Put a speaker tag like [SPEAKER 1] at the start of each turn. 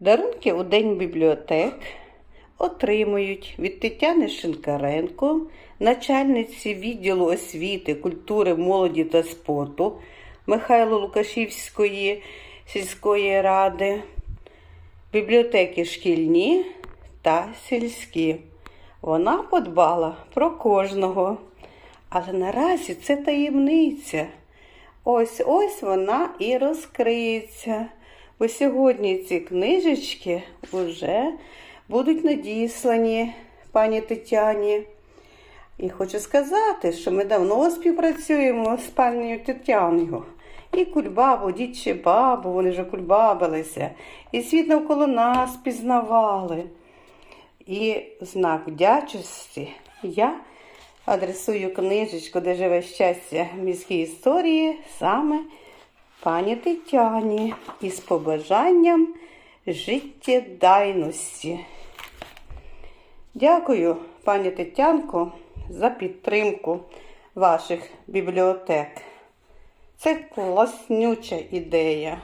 [SPEAKER 1] Дарунки у День бібліотек отримують від Тетяни Шинкаренко, начальниці відділу освіти, культури, молоді та спорту Михайло Лукашівської сільської ради, бібліотеки шкільні та сільські. Вона подбала про кожного. Але наразі це таємниця. Ось ось вона і розкриється. Бо сьогодні ці книжечки вже будуть надіслані пані Тетяні. І хочу сказати, що ми давно співпрацюємо з пані Тетяною. І кульбабу, дід чи бабу, вони вже кульбабилися, і світ навколо нас пізнавали. І знак вдячності я адресую книжечку, де живе щастя міській історії, саме пані Тетяні із побажанням життєдайності. Дякую, пані Тетянко, за підтримку ваших бібліотек. Це класнюча ідея.